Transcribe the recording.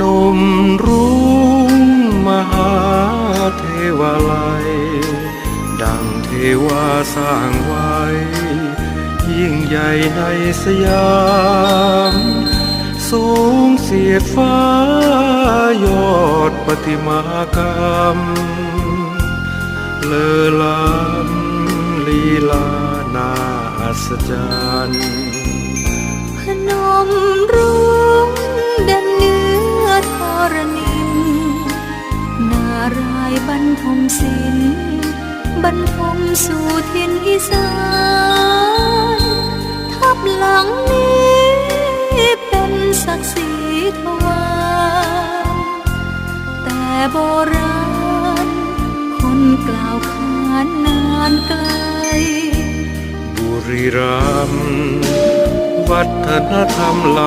นมรุ้งมหาเทวาลัย ดังเทวาสร้างไว้ ยิ่งใหญ่ในสยาม สูงเสียดฟ้ายอดปฏิมากรรม เลอล้ำลีลานาอัศจรรย์ารายบรรทมศิลบรรทมสู่ทินอีสาน ทับหลังนี้เป็นศักดิ์ศรีทวารแต่โบราณ คนกล่าวขานนานไกล บุรีรัมย์วัฒนธรรมล